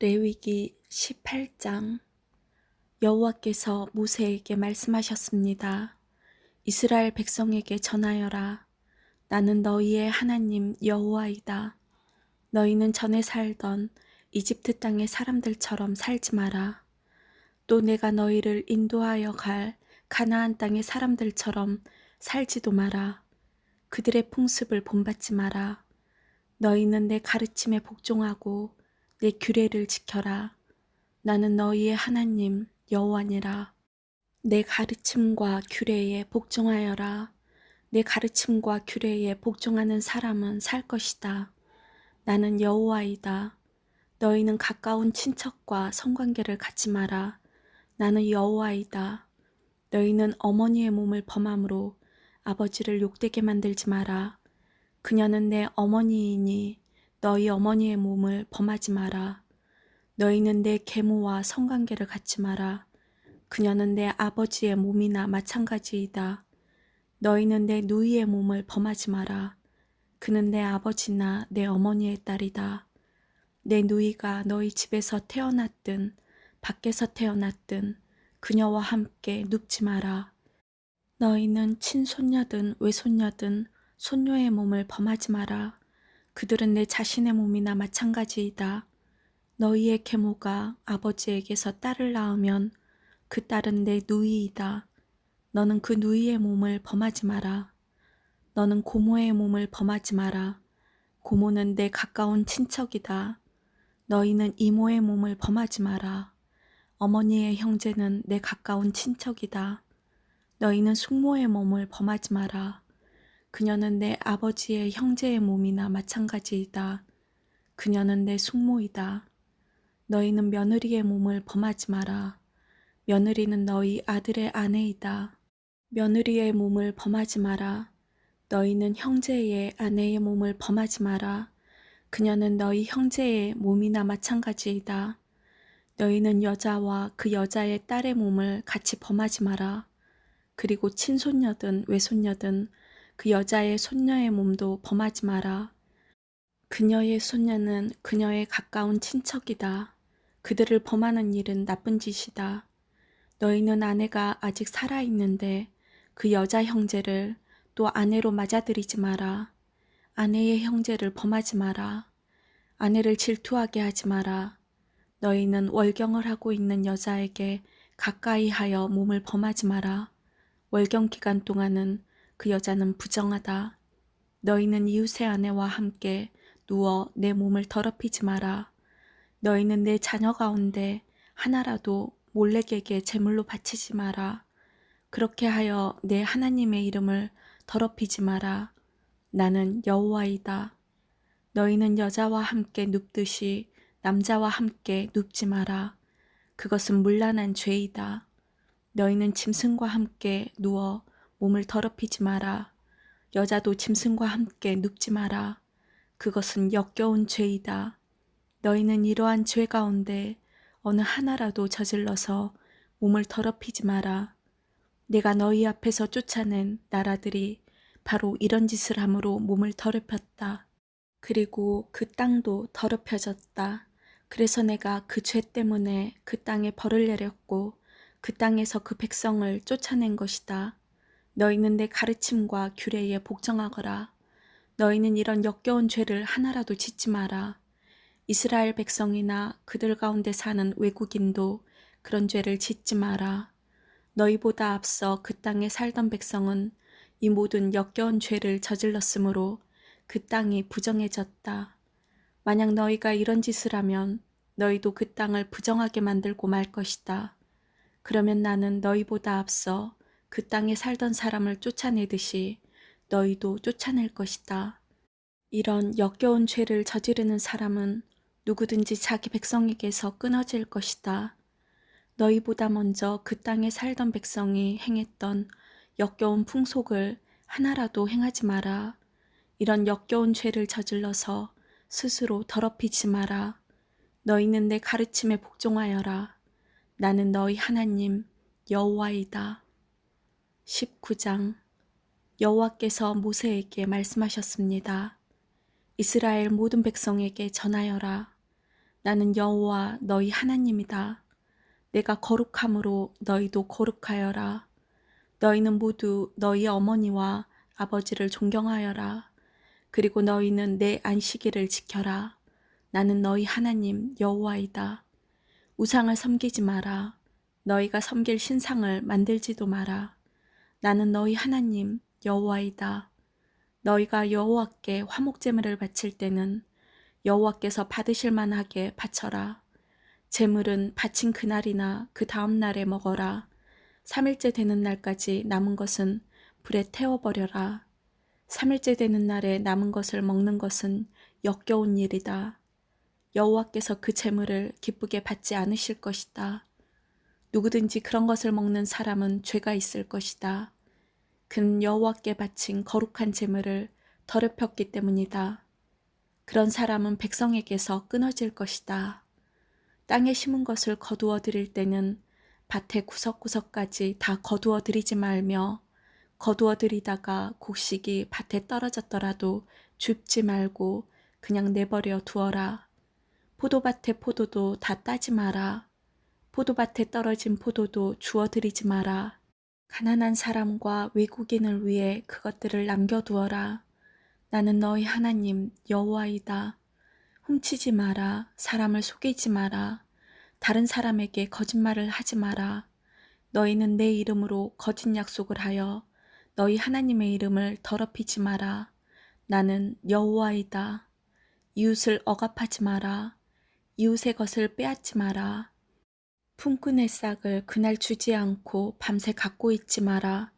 레위기 18장 여호와께서 모세에게 말씀하셨습니다. 이스라엘 백성에게 전하여라. 나는 너희의 하나님 여호와이다. 너희는 전에 살던 이집트 땅의 사람들처럼 살지 마라. 또 내가 너희를 인도하여 갈 가나안 땅의 사람들처럼 살지도 마라. 그들의 풍습을 본받지 마라. 너희는 내 가르침에 복종하고 내 규례를 지켜라. 나는 너희의 하나님 여호와니라. 내 가르침과 규례에 복종하여라. 내 가르침과 규례에 복종하는 사람은 살 것이다. 나는 여호와이다. 너희는 가까운 친척과 성관계를 갖지 마라. 나는 여호와이다. 너희는 어머니의 몸을 범함으로 아버지를 욕되게 만들지 마라. 그녀는 내 어머니이니 너희 어머니의 몸을 범하지 마라. 너희는 내 계모와 성관계를 갖지 마라. 그녀는 내 아버지의 몸이나 마찬가지이다. 너희는 내 누이의 몸을 범하지 마라. 그는 내 아버지나 내 어머니의 딸이다. 내 누이가 너희 집에서 태어났든 밖에서 태어났든 그녀와 함께 눕지 마라. 너희는 친손녀든 외손녀든 손녀의 몸을 범하지 마라. 그들은 내 자신의 몸이나 마찬가지이다. 너희의 계모가 아버지에게서 딸을 낳으면 그 딸은 내 누이이다. 너는 그 누이의 몸을 범하지 마라. 너는 고모의 몸을 범하지 마라. 고모는 내 가까운 친척이다. 너희는 이모의 몸을 범하지 마라. 어머니의 형제는 내 가까운 친척이다. 너희는 숙모의 몸을 범하지 마라. 그녀는 내 아버지의 형제의 몸이나 마찬가지이다. 그녀는 내 숙모이다. 너희는 며느리의 몸을 범하지 마라. 며느리는 너희 아들의 아내이다. 며느리의 몸을 범하지 마라. 너희는 형제의 아내의 몸을 범하지 마라. 그녀는 너희 형제의 몸이나 마찬가지이다. 너희는 여자와 그 여자의 딸의 몸을 같이 범하지 마라. 그리고 친손녀든 외손녀든 그 여자의 손녀의 몸도 범하지 마라. 그녀의 손녀는 그녀의 가까운 친척이다. 그들을 범하는 일은 나쁜 짓이다. 너희는 아내가 아직 살아있는데 그 여자 형제를 또 아내로 맞아들이지 마라. 아내의 형제를 범하지 마라. 아내를 질투하게 하지 마라. 너희는 월경을 하고 있는 여자에게 가까이 하여 몸을 범하지 마라. 월경 기간 동안은 그 여자는 부정하다. 너희는 이웃의 아내와 함께 누워 내 몸을 더럽히지 마라. 너희는 내 자녀 가운데 하나라도 몰래에게 제물로 바치지 마라. 그렇게 하여 내 하나님의 이름을 더럽히지 마라. 나는 여호와이다. 너희는 여자와 함께 눕듯이 남자와 함께 눕지 마라. 그것은 문란한 죄이다. 너희는 짐승과 함께 누워 몸을 더럽히지 마라. 여자도 짐승과 함께 눕지 마라. 그것은 역겨운 죄이다. 너희는 이러한 죄 가운데 어느 하나라도 저질러서 몸을 더럽히지 마라. 내가 너희 앞에서 쫓아낸 나라들이 바로 이런 짓을 함으로 몸을 더럽혔다. 그리고 그 땅도 더럽혀졌다. 그래서 내가 그 죄 때문에 그 땅에 벌을 내렸고 그 땅에서 그 백성을 쫓아낸 것이다. 너희는 내 가르침과 규례에 복종하거라. 너희는 이런 역겨운 죄를 하나라도 짓지 마라. 이스라엘 백성이나 그들 가운데 사는 외국인도 그런 죄를 짓지 마라. 너희보다 앞서 그 땅에 살던 백성은 이 모든 역겨운 죄를 저질렀으므로 그 땅이 부정해졌다. 만약 너희가 이런 짓을 하면 너희도 그 땅을 부정하게 만들고 말 것이다. 그러면 나는 너희보다 앞서 그 땅에 살던 사람을 쫓아내듯이 너희도 쫓아낼 것이다. 이런 역겨운 죄를 저지르는 사람은 누구든지 자기 백성에게서 끊어질 것이다. 너희보다 먼저 그 땅에 살던 백성이 행했던 역겨운 풍속을 하나라도 행하지 마라. 이런 역겨운 죄를 저질러서 스스로 더럽히지 마라. 너희는 내 가르침에 복종하여라. 나는 너희 하나님 여호와이다. 19장 여호와께서 모세에게 말씀하셨습니다. 이스라엘 모든 백성에게 전하여라. 나는 여호와 너희 하나님이다. 내가 거룩함으로 너희도 거룩하여라. 너희는 모두 너희 어머니와 아버지를 존경하여라. 그리고 너희는 내 안식일을 지켜라. 나는 너희 하나님 여호와이다. 우상을 섬기지 마라. 너희가 섬길 신상을 만들지도 마라. 나는 너희 하나님 여호와이다. 너희가 여호와께 화목 제물을 바칠 때는 여호와께서 받으실 만하게 바쳐라. 제물은 바친 그날이나 그 다음 날에 먹어라. 3일째 되는 날까지 남은 것은 불에 태워버려라. 3일째 되는 날에 남은 것을 먹는 것은 역겨운 일이다. 여호와께서 그 제물을 기쁘게 받지 않으실 것이다. 누구든지 그런 것을 먹는 사람은 죄가 있을 것이다. 그는 여호와께 바친 거룩한 제물을 더럽혔기 때문이다. 그런 사람은 백성에게서 끊어질 것이다. 땅에 심은 것을 거두어 드릴 때는 밭의 구석구석까지 다 거두어 드리지 말며 거두어 드리다가 곡식이 밭에 떨어졌더라도 줍지 말고 그냥 내버려 두어라. 포도밭의 포도도 다 따지 마라. 포도밭에 떨어진 포도도 주워 드리지 마라. 가난한 사람과 외국인을 위해 그것들을 남겨두어라. 나는 너희 하나님 여호와이다. 훔치지 마라. 사람을 속이지 마라. 다른 사람에게 거짓말을 하지 마라. 너희는 내 이름으로 거짓 약속을 하여 너희 하나님의 이름을 더럽히지 마라. 나는 여호와이다. 이웃을 억압하지 마라. 이웃의 것을 빼앗지 마라. 품꾼의 싹을 그날 주지 않고 밤새 갖고 있지 마라.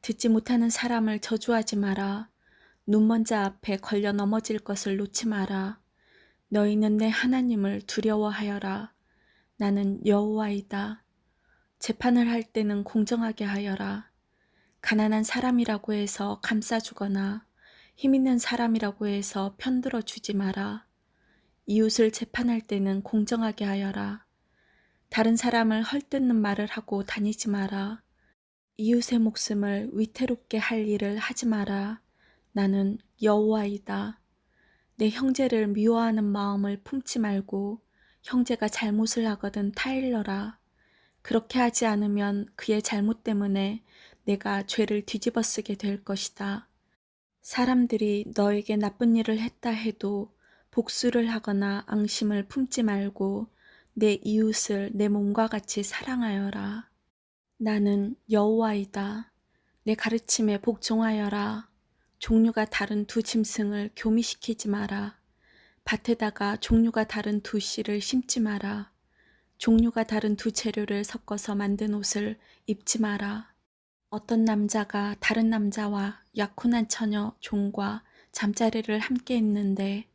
듣지 못하는 사람을 저주하지 마라. 눈먼 자 앞에 걸려 넘어질 것을 놓지 마라. 너희는 내 하나님을 두려워하여라. 나는 여호와이다. 재판을 할 때는 공정하게 하여라. 가난한 사람이라고 해서 감싸주거나 힘 있는 사람이라고 해서 편들어 주지 마라. 이웃을 재판할 때는 공정하게 하여라. 다른 사람을 헐뜯는 말을 하고 다니지 마라. 이웃의 목숨을 위태롭게 할 일을 하지 마라. 나는 여호와이다. 내 형제를 미워하는 마음을 품지 말고 형제가 잘못을 하거든 타일러라. 그렇게 하지 않으면 그의 잘못 때문에 내가 죄를 뒤집어 쓰게 될 것이다. 사람들이 너에게 나쁜 일을 했다 해도 복수를 하거나 앙심을 품지 말고 내 이웃을 내 몸과 같이 사랑하여라. 나는 여호와이다. 내 가르침에 복종하여라. 종류가 다른 두 짐승을 교미시키지 마라. 밭에다가 종류가 다른 두 씨를 심지 마라. 종류가 다른 두 재료를 섞어서 만든 옷을 입지 마라. 어떤 남자가 다른 남자와 약혼한 처녀 종과 잠자리를 함께 했는데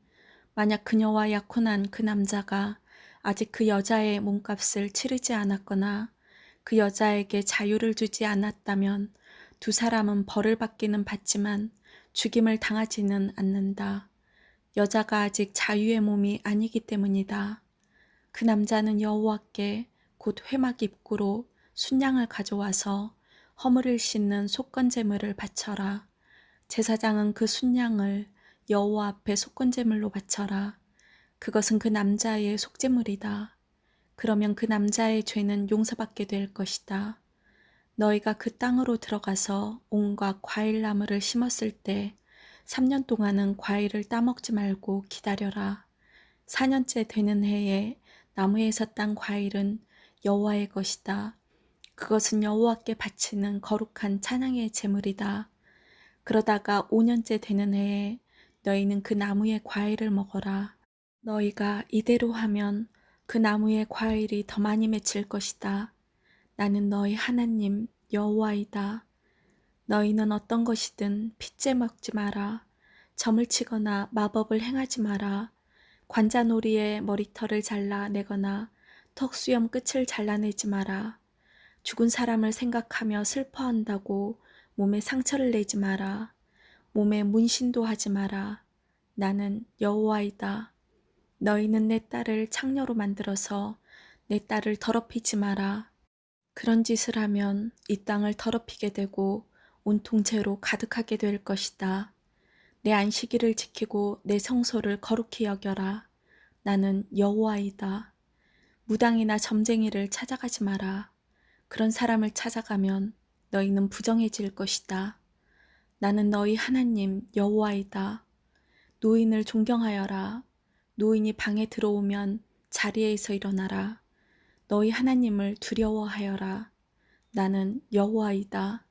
만약 그녀와 약혼한 그 남자가 아직 그 여자의 몸값을 치르지 않았거나 그 여자에게 자유를 주지 않았다면 두 사람은 벌을 받기는 받지만 죽임을 당하지는 않는다. 여자가 아직 자유의 몸이 아니기 때문이다. 그 남자는 여호와께 곧 회막 입구로 순양을 가져와서 허물을 씻는 속건제물을 바쳐라. 제사장은 그 순양을 여호와 앞에 속건제물로 바쳐라. 그것은 그 남자의 속제물이다. 그러면 그 남자의 죄는 용서받게 될 것이다. 너희가 그 땅으로 들어가서 온갖 과일 나무를 심었을 때 3년 동안은 과일을 따먹지 말고 기다려라. 4년째 되는 해에 나무에서 딴 과일은 여호와의 것이다. 그것은 여호와께 바치는 거룩한 찬양의 제물이다. 그러다가 5년째 되는 해에 너희는 그 나무의 과일을 먹어라. 너희가 이대로 하면 그 나무의 과일이 더 많이 맺힐 것이다. 나는 너희 하나님 여호와이다. 너희는 어떤 것이든 핏째 먹지 마라. 점을 치거나 마법을 행하지 마라. 관자놀이에 머리털을 잘라내거나 턱수염 끝을 잘라내지 마라. 죽은 사람을 생각하며 슬퍼한다고 몸에 상처를 내지 마라. 몸에 문신도 하지 마라. 나는 여호와이다. 너희는 내 딸을 창녀로 만들어서 내 딸을 더럽히지 마라. 그런 짓을 하면 이 땅을 더럽히게 되고 온통 죄로 가득하게 될 것이다. 내 안식일을 지키고 내 성소를 거룩히 여겨라. 나는 여호와이다. 무당이나 점쟁이를 찾아가지 마라. 그런 사람을 찾아가면 너희는 부정해질 것이다. 나는 너희 하나님 여호와이다. 노인을 존경하여라. 노인이 방에 들어오면 자리에서 일어나라. 너희 하나님을 두려워하여라. 나는 여호와이다.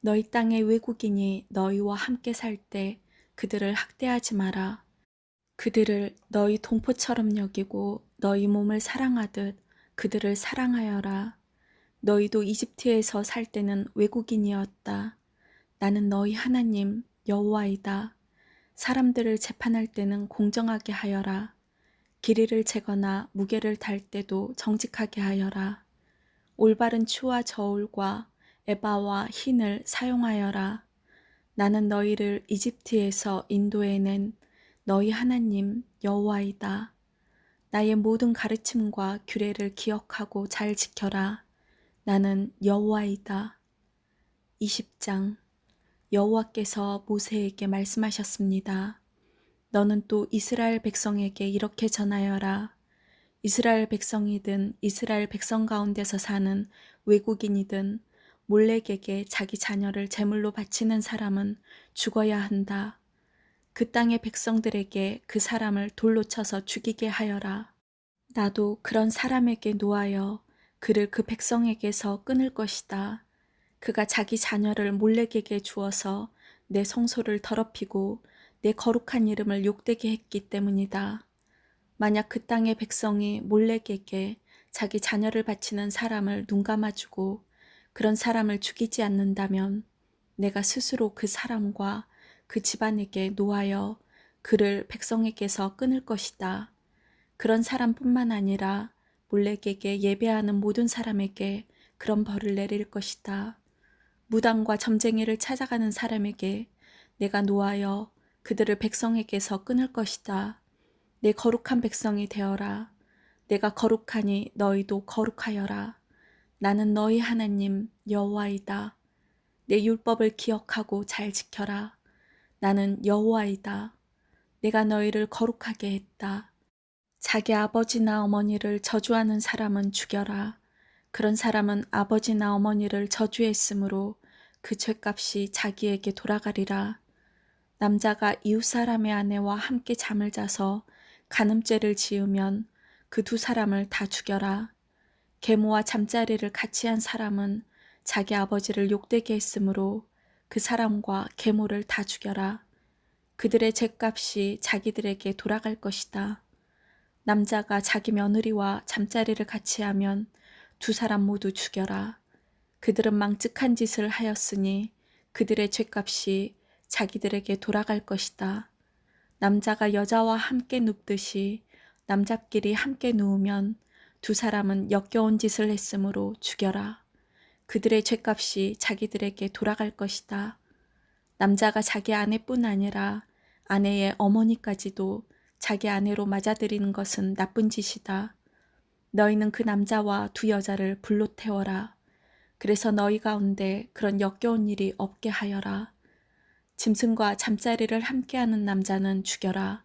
너희 땅의 외국인이 너희와 함께 살 때 그들을 학대하지 마라. 그들을 너희 동포처럼 여기고 너희 몸을 사랑하듯 그들을 사랑하여라. 너희도 이집트에서 살 때는 외국인이었다. 나는 너희 하나님 여호와이다. 사람들을 재판할 때는 공정하게 하여라. 길이를 재거나 무게를 달 때도 정직하게 하여라. 올바른 추와 저울과 에바와 흰을 사용하여라. 나는 너희를 이집트에서 인도해낸 너희 하나님 여호와이다. 나의 모든 가르침과 규례를 기억하고 잘 지켜라. 나는 여호와이다. 20장 여호와께서 모세에게 말씀하셨습니다. 너는 또 이스라엘 백성에게 이렇게 전하여라. 이스라엘 백성이든 이스라엘 백성 가운데서 사는 외국인이든 몰렉에게 자기 자녀를 제물로 바치는 사람은 죽어야 한다. 그 땅의 백성들에게 그 사람을 돌로 쳐서 죽이게 하여라. 나도 그런 사람에게 노하여 그를 그 백성에게서 끊을 것이다. 그가 자기 자녀를 몰렉에게 주어서 내 성소를 더럽히고 내 거룩한 이름을 욕되게 했기 때문이다. 만약 그 땅의 백성이 몰렉에게 자기 자녀를 바치는 사람을 눈 감아 주고 그런 사람을 죽이지 않는다면 내가 스스로 그 사람과 그 집안에게 노하여 그를 백성에게서 끊을 것이다. 그런 사람뿐만 아니라 몰렉에게 예배하는 모든 사람에게 그런 벌을 내릴 것이다. 무당과 점쟁이를 찾아가는 사람에게 내가 노하여 그들을 백성에게서 끊을 것이다. 내 거룩한 백성이 되어라. 내가 거룩하니 너희도 거룩하여라. 나는 너희 하나님 여호와이다. 내 율법을 기억하고 잘 지켜라. 나는 여호와이다. 내가 너희를 거룩하게 했다. 자기 아버지나 어머니를 저주하는 사람은 죽여라. 그런 사람은 아버지나 어머니를 저주했으므로 그 죄값이 자기에게 돌아가리라. 남자가 이웃 사람의 아내와 함께 잠을 자서 간음죄를 지으면 그 두 사람을 다 죽여라. 계모와 잠자리를 같이 한 사람은 자기 아버지를 욕되게 했으므로 그 사람과 계모를 다 죽여라. 그들의 죄값이 자기들에게 돌아갈 것이다. 남자가 자기 며느리와 잠자리를 같이 하면 두 사람 모두 죽여라. 그들은 망측한 짓을 하였으니 그들의 죄값이 자기들에게 돌아갈 것이다. 남자가 여자와 함께 눕듯이 남자끼리 함께 누우면 두 사람은 역겨운 짓을 했으므로 죽여라. 그들의 죄값이 자기들에게 돌아갈 것이다. 남자가 자기 아내뿐 아니라 아내의 어머니까지도 자기 아내로 맞아들이는 것은 나쁜 짓이다. 너희는 그 남자와 두 여자를 불로 태워라. 그래서 너희 가운데 그런 역겨운 일이 없게 하여라. 짐승과 잠자리를 함께하는 남자는 죽여라.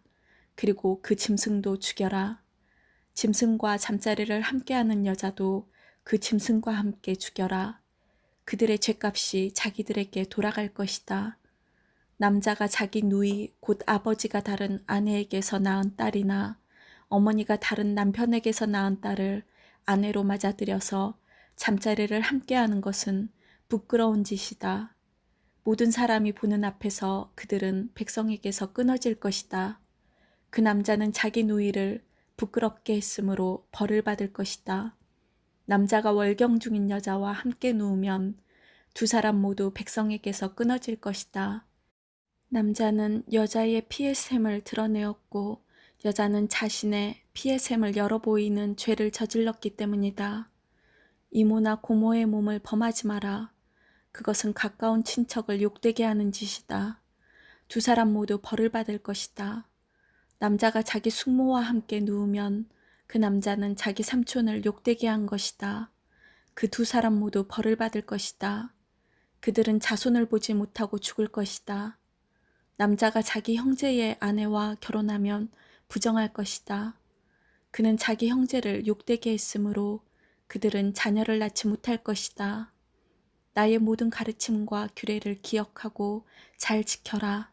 그리고 그 짐승도 죽여라. 짐승과 잠자리를 함께하는 여자도 그 짐승과 함께 죽여라. 그들의 죄값이 자기들에게 돌아갈 것이다. 남자가 자기 누이 곧 아버지가 다른 아내에게서 낳은 딸이나 어머니가 다른 남편에게서 낳은 딸을 아내로 맞아들여서 잠자리를 함께하는 것은 부끄러운 짓이다. 모든 사람이 보는 앞에서 그들은 백성에게서 끊어질 것이다. 그 남자는 자기 누이를 부끄럽게 했으므로 벌을 받을 것이다. 남자가 월경 중인 여자와 함께 누우면 두 사람 모두 백성에게서 끊어질 것이다. 남자는 여자의 피의 샘을 드러내었고 여자는 자신의 피의 샘을 열어 보이는 죄를 저질렀기 때문이다. 이모나 고모의 몸을 범하지 마라. 그것은 가까운 친척을 욕되게 하는 짓이다. 두 사람 모두 벌을 받을 것이다. 남자가 자기 숙모와 함께 누우면 그 남자는 자기 삼촌을 욕되게 한 것이다. 그 두 사람 모두 벌을 받을 것이다. 그들은 자손을 보지 못하고 죽을 것이다. 남자가 자기 형제의 아내와 결혼하면 부정할 것이다. 그는 자기 형제를 욕되게 했으므로 그들은 자녀를 낳지 못할 것이다. 나의 모든 가르침과 규례를 기억하고 잘 지켜라.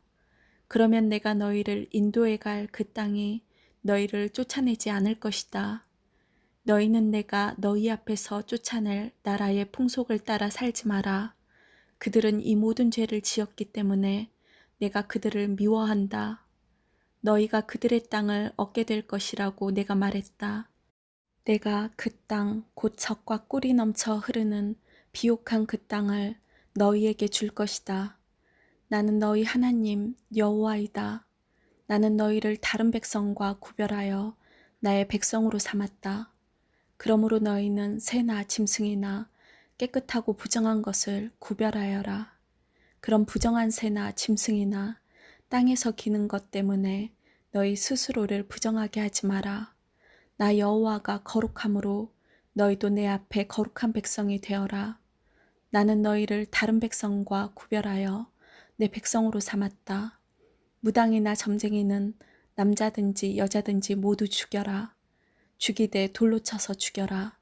그러면 내가 너희를 인도해 갈 그 땅이 너희를 쫓아내지 않을 것이다. 너희는 내가 너희 앞에서 쫓아낼 나라의 풍속을 따라 살지 마라. 그들은 이 모든 죄를 지었기 때문에 내가 그들을 미워한다. 너희가 그들의 땅을 얻게 될 것이라고 내가 말했다. 내가 그 땅, 곧 젖과 꿀이 넘쳐 흐르는 비옥한 그 땅을 너희에게 줄 것이다. 나는 너희 하나님 여호와이다. 나는 너희를 다른 백성과 구별하여 나의 백성으로 삼았다. 그러므로 너희는 새나 짐승이나 깨끗하고 부정한 것을 구별하여라. 그런 부정한 새나 짐승이나 땅에서 기는 것 때문에 너희 스스로를 부정하게 하지 마라. 나 여호와가 거룩함으로 너희도 내 앞에 거룩한 백성이 되어라. 나는 너희를 다른 백성과 구별하여 내 백성으로 삼았다. 무당이나 점쟁이는 남자든지 여자든지 모두 죽여라. 죽이되 돌로 쳐서 죽여라.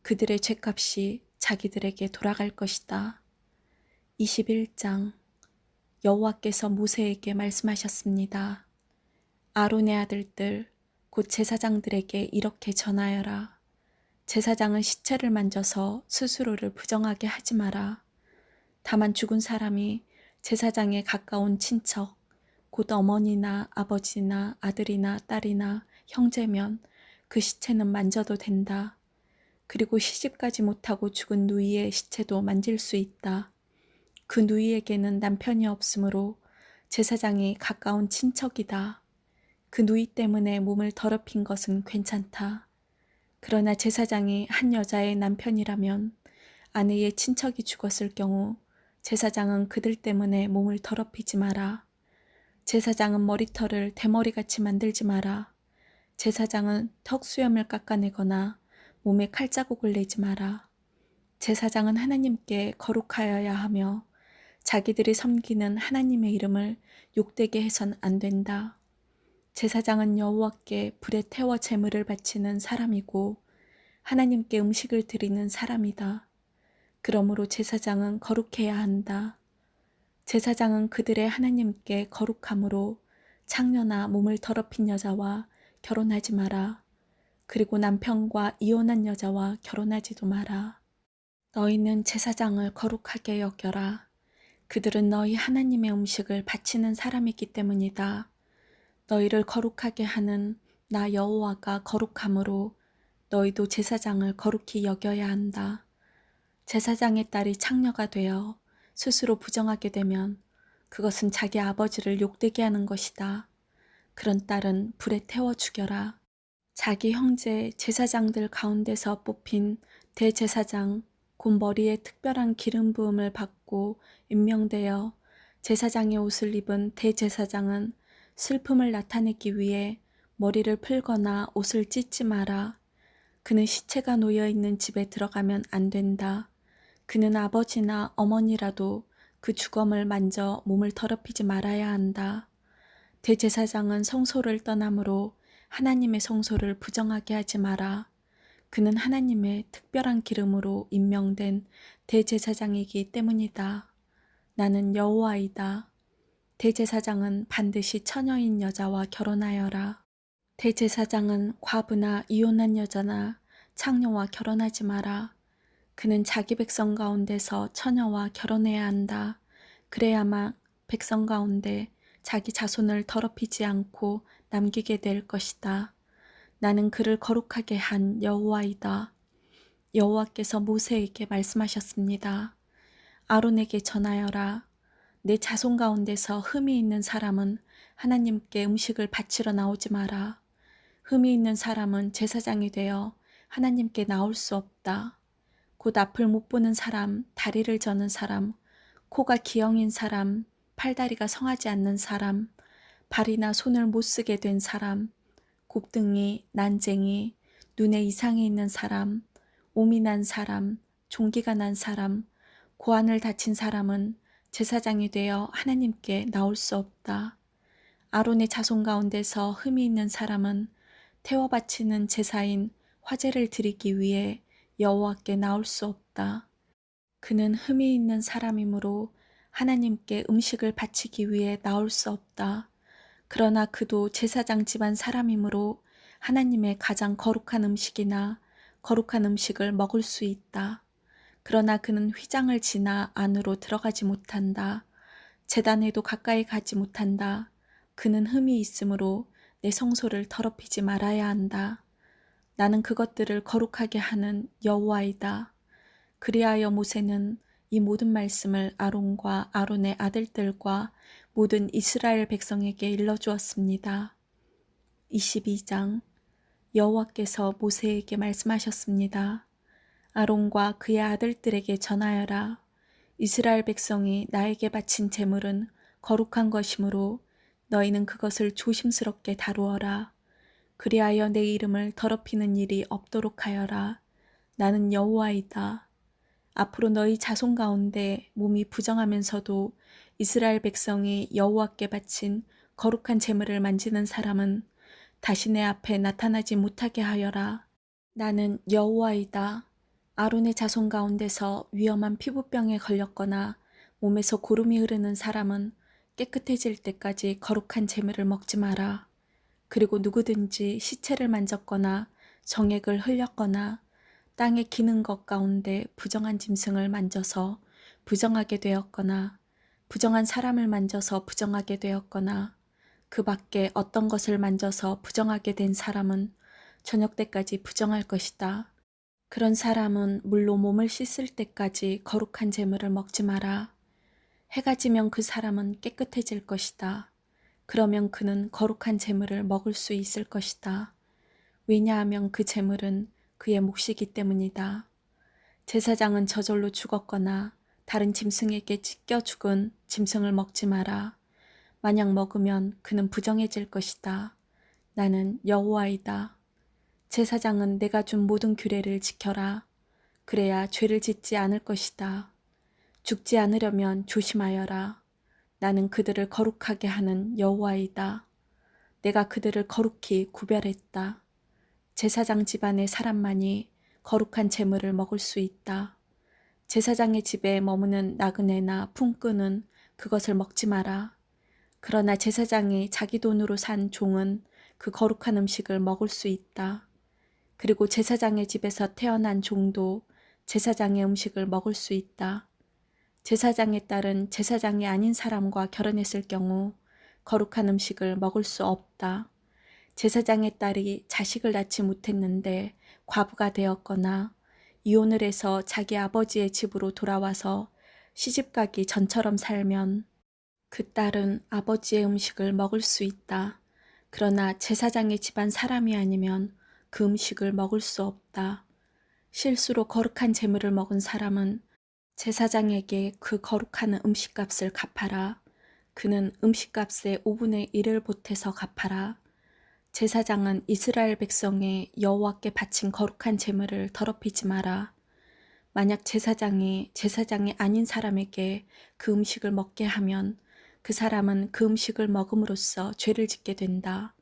그들의 죄값이 자기들에게 돌아갈 것이다. 21장 여호와께서 모세에게 말씀하셨습니다. 아론의 아들들 곧 제사장들에게 이렇게 전하여라. 제사장은 시체를 만져서 스스로를 부정하게 하지 마라. 다만 죽은 사람이 제사장에 가까운 친척, 곧 어머니나 아버지나 아들이나 딸이나 형제면 그 시체는 만져도 된다. 그리고 시집가지 못하고 죽은 누이의 시체도 만질 수 있다. 그 누이에게는 남편이 없으므로 제사장이 가까운 친척이다. 그 누이 때문에 몸을 더럽힌 것은 괜찮다. 그러나 제사장이 한 여자의 남편이라면 아내의 친척이 죽었을 경우 제사장은 그들 때문에 몸을 더럽히지 마라. 제사장은 머리털을 대머리같이 만들지 마라. 제사장은 턱 수염을 깎아내거나 몸에 칼자국을 내지 마라. 제사장은 하나님께 거룩하여야 하며 자기들이 섬기는 하나님의 이름을 욕되게 해선 안 된다. 제사장은 여호와께 불에 태워 제물을 바치는 사람이고 하나님께 음식을 드리는 사람이다. 그러므로 제사장은 거룩해야 한다. 제사장은 그들의 하나님께 거룩함으로 창녀나 몸을 더럽힌 여자와 결혼하지 마라. 그리고 남편과 이혼한 여자와 결혼하지도 마라. 너희는 제사장을 거룩하게 여겨라. 그들은 너희 하나님의 음식을 바치는 사람이기 때문이다. 너희를 거룩하게 하는 나 여호와가 거룩함으로 너희도 제사장을 거룩히 여겨야 한다. 제사장의 딸이 창녀가 되어 스스로 부정하게 되면 그것은 자기 아버지를 욕되게 하는 것이다. 그런 딸은 불에 태워 죽여라. 자기 형제 제사장들 가운데서 뽑힌 대제사장 곧 머리에 특별한 기름 부음을 받고 임명되어 제사장의 옷을 입은 대제사장은 슬픔을 나타내기 위해 머리를 풀거나 옷을 찢지 마라. 그는 시체가 놓여 있는 집에 들어가면 안 된다. 그는 아버지나 어머니라도 그 주검을 만져 몸을 더럽히지 말아야 한다. 대제사장은 성소를 떠나므로 하나님의 성소를 부정하게 하지 마라. 그는 하나님의 특별한 기름으로 임명된 대제사장이기 때문이다. 나는 여호와이다. 대제사장은 반드시 처녀인 여자와 결혼하여라. 대제사장은 과부나 이혼한 여자나 창녀와 결혼하지 마라. 그는 자기 백성 가운데서 처녀와 결혼해야 한다. 그래야만 백성 가운데 자기 자손을 더럽히지 않고 남기게 될 것이다. 나는 그를 거룩하게 한 여호와이다. 여호와께서 모세에게 말씀하셨습니다. 아론에게 전하여라. 내 자손 가운데서 흠이 있는 사람은 하나님께 음식을 바치러 나오지 마라. 흠이 있는 사람은 제사장이 되어 하나님께 나올 수 없다. 곧 앞을 못 보는 사람, 다리를 저는 사람, 코가 기형인 사람, 팔다리가 성하지 않는 사람, 발이나 손을 못 쓰게 된 사람, 곱등이, 난쟁이, 눈에 이상이 있는 사람, 오미 난 사람, 종기가 난 사람, 고안을 다친 사람은 제사장이 되어 하나님께 나올 수 없다. 아론의 자손 가운데서 흠이 있는 사람은 태워 바치는 제사인 화제를 드리기 위해 여호와께 나올 수 없다. 그는 흠이 있는 사람이므로 하나님께 음식을 바치기 위해 나올 수 없다. 그러나 그도 제사장 집안 사람이므로 하나님의 가장 거룩한 음식이나 거룩한 음식을 먹을 수 있다. 그러나 그는 휘장을 지나 안으로 들어가지 못한다. 재단에도 가까이 가지 못한다. 그는 흠이 있으므로 내 성소를 더럽히지 말아야 한다. 나는 그것들을 거룩하게 하는 여호와이다. 그리하여 모세는 이 모든 말씀을 아론과 아론의 아들들과 모든 이스라엘 백성에게 일러주었습니다. 22장 여호와께서 모세에게 말씀하셨습니다. 아론과 그의 아들들에게 전하여라. 이스라엘 백성이 나에게 바친 제물은 거룩한 것이므로 너희는 그것을 조심스럽게 다루어라. 그리하여 내 이름을 더럽히는 일이 없도록 하여라. 나는 여호와이다. 앞으로 너희 자손 가운데 몸이 부정하면서도 이스라엘 백성이 여호와께 바친 거룩한 제물을 만지는 사람은 다시 내 앞에 나타나지 못하게 하여라. 나는 여호와이다. 아론의 자손 가운데서 위험한 피부병에 걸렸거나 몸에서 고름이 흐르는 사람은 깨끗해질 때까지 거룩한 제물을 먹지 마라. 그리고 누구든지 시체를 만졌거나 정액을 흘렸거나 땅에 기는 것 가운데 부정한 짐승을 만져서 부정하게 되었거나 부정한 사람을 만져서 부정하게 되었거나 그 밖에 어떤 것을 만져서 부정하게 된 사람은 저녁 때까지 부정할 것이다. 그런 사람은 물로 몸을 씻을 때까지 거룩한 재물을 먹지 마라. 해가 지면 그 사람은 깨끗해질 것이다. 그러면 그는 거룩한 재물을 먹을 수 있을 것이다. 왜냐하면 그 재물은 그의 몫이기 때문이다. 제사장은 저절로 죽었거나 다른 짐승에게 찢겨 죽은 짐승을 먹지 마라. 만약 먹으면 그는 부정해질 것이다. 나는 여호와이다. 제사장은 내가 준 모든 규례를 지켜라. 그래야 죄를 짓지 않을 것이다. 죽지 않으려면 조심하여라. 나는 그들을 거룩하게 하는 여호와이다. 내가 그들을 거룩히 구별했다. 제사장 집안의 사람만이 거룩한 재물을 먹을 수 있다. 제사장의 집에 머무는 나그네나 품꾼은 그것을 먹지 마라. 그러나 제사장이 자기 돈으로 산 종은 그 거룩한 음식을 먹을 수 있다. 그리고 제사장의 집에서 태어난 종도 제사장의 음식을 먹을 수 있다. 제사장의 딸은 제사장이 아닌 사람과 결혼했을 경우 거룩한 음식을 먹을 수 없다. 제사장의 딸이 자식을 낳지 못했는데 과부가 되었거나 이혼을 해서 자기 아버지의 집으로 돌아와서 시집가기 전처럼 살면 그 딸은 아버지의 음식을 먹을 수 있다. 그러나 제사장의 집안 사람이 아니면 그 음식을 먹을 수 없다. 실수로 거룩한 재물을 먹은 사람은 제사장에게 그 거룩한 음식값을 갚아라. 그는 음식값의 5분의 1을 보태서 갚아라. 제사장은 이스라엘 백성의 여호와께 바친 거룩한 제물을 더럽히지 마라. 만약 제사장이 제사장이 아닌 사람에게 그 음식을 먹게 하면 그 사람은 그 음식을 먹음으로써 죄를 짓게 된다.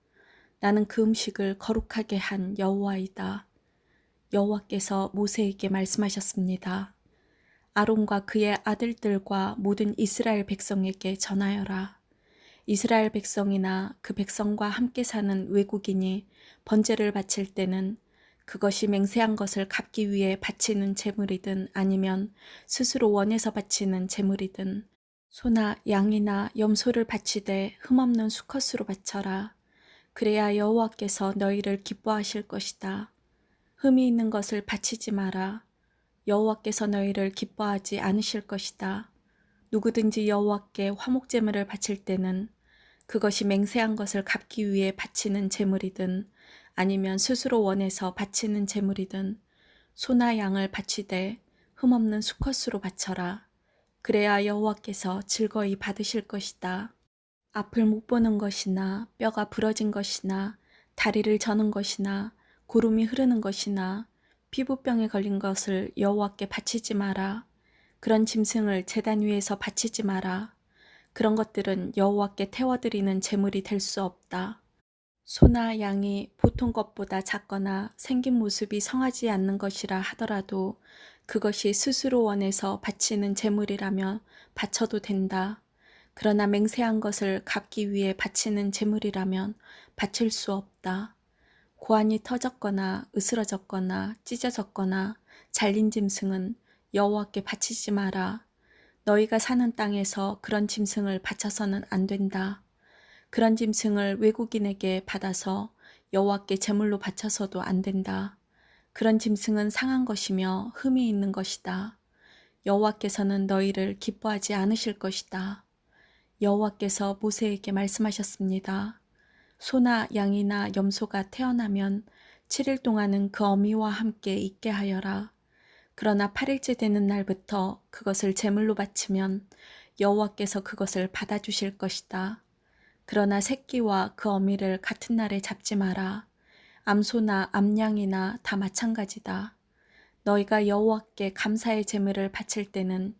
나는 그 음식을 거룩하게 한 여호와이다. 여호와께서 모세에게 말씀하셨습니다. 아론과 그의 아들들과 모든 이스라엘 백성에게 전하여라. 이스라엘 백성이나 그 백성과 함께 사는 외국인이 번제를 바칠 때는 그것이 맹세한 것을 갚기 위해 바치는 제물이든 아니면 스스로 원해서 바치는 제물이든 소나 양이나 염소를 바치되 흠없는 수컷으로 바쳐라. 그래야 여호와께서 너희를 기뻐하실 것이다. 흠이 있는 것을 바치지 마라. 여호와께서 너희를 기뻐하지 않으실 것이다. 누구든지 여호와께 화목제물을 바칠 때는 그것이 맹세한 것을 갚기 위해 바치는 제물이든 아니면 스스로 원해서 바치는 제물이든 소나 양을 바치되 흠없는 수컷으로 바쳐라. 그래야 여호와께서 즐거이 받으실 것이다. 앞을 못 보는 것이나 뼈가 부러진 것이나 다리를 저는 것이나 구름이 흐르는 것이나 피부병에 걸린 것을 여호와께 바치지 마라. 그런 짐승을 제단 위에서 바치지 마라. 그런 것들은 여호와께 태워드리는 제물이 될 수 없다. 소나 양이 보통 것보다 작거나 생긴 모습이 성하지 않는 것이라 하더라도 그것이 스스로 원해서 바치는 제물이라면 바쳐도 된다. 그러나 맹세한 것을 갚기 위해 바치는 제물이라면 바칠 수 없다. 고안이 터졌거나 으스러졌거나 찢어졌거나 잘린 짐승은 여호와께 바치지 마라. 너희가 사는 땅에서 그런 짐승을 바쳐서는 안 된다. 그런 짐승을 외국인에게 받아서 여호와께 제물로 바쳐서도 안 된다. 그런 짐승은 상한 것이며 흠이 있는 것이다. 여호와께서는 너희를 기뻐하지 않으실 것이다. 여호와께서 모세에게 말씀하셨습니다. 소나 양이나 염소가 태어나면 7일 동안은 그 어미와 함께 있게 하여라. 그러나 8일째 되는 날부터 그것을 제물로 바치면 여호와께서 그것을 받아주실 것이다. 그러나 새끼와 그 어미를 같은 날에 잡지 마라. 암소나 암양이나 다 마찬가지다. 너희가 여호와께 감사의 제물을 바칠 때는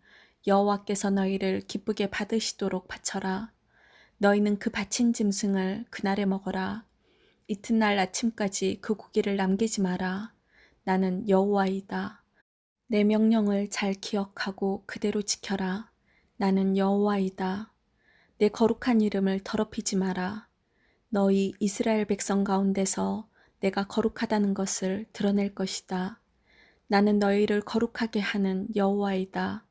여호와께서 너희를 기쁘게 받으시도록 바쳐라. 너희는 그 바친 짐승을 그날에 먹어라. 이튿날 아침까지 그 고기를 남기지 마라. 나는 여호와이다. 내 명령을 잘 기억하고 그대로 지켜라. 나는 여호와이다. 내 거룩한 이름을 더럽히지 마라. 너희 이스라엘 백성 가운데서 내가 거룩하다는 것을 드러낼 것이다. 나는 너희를 거룩하게 하는 여호와이다.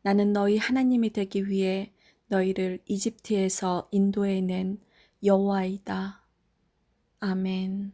나는 너희 하나님이 되기 위해 너희를 이집트에서 인도해낸 여호와이다. 아멘.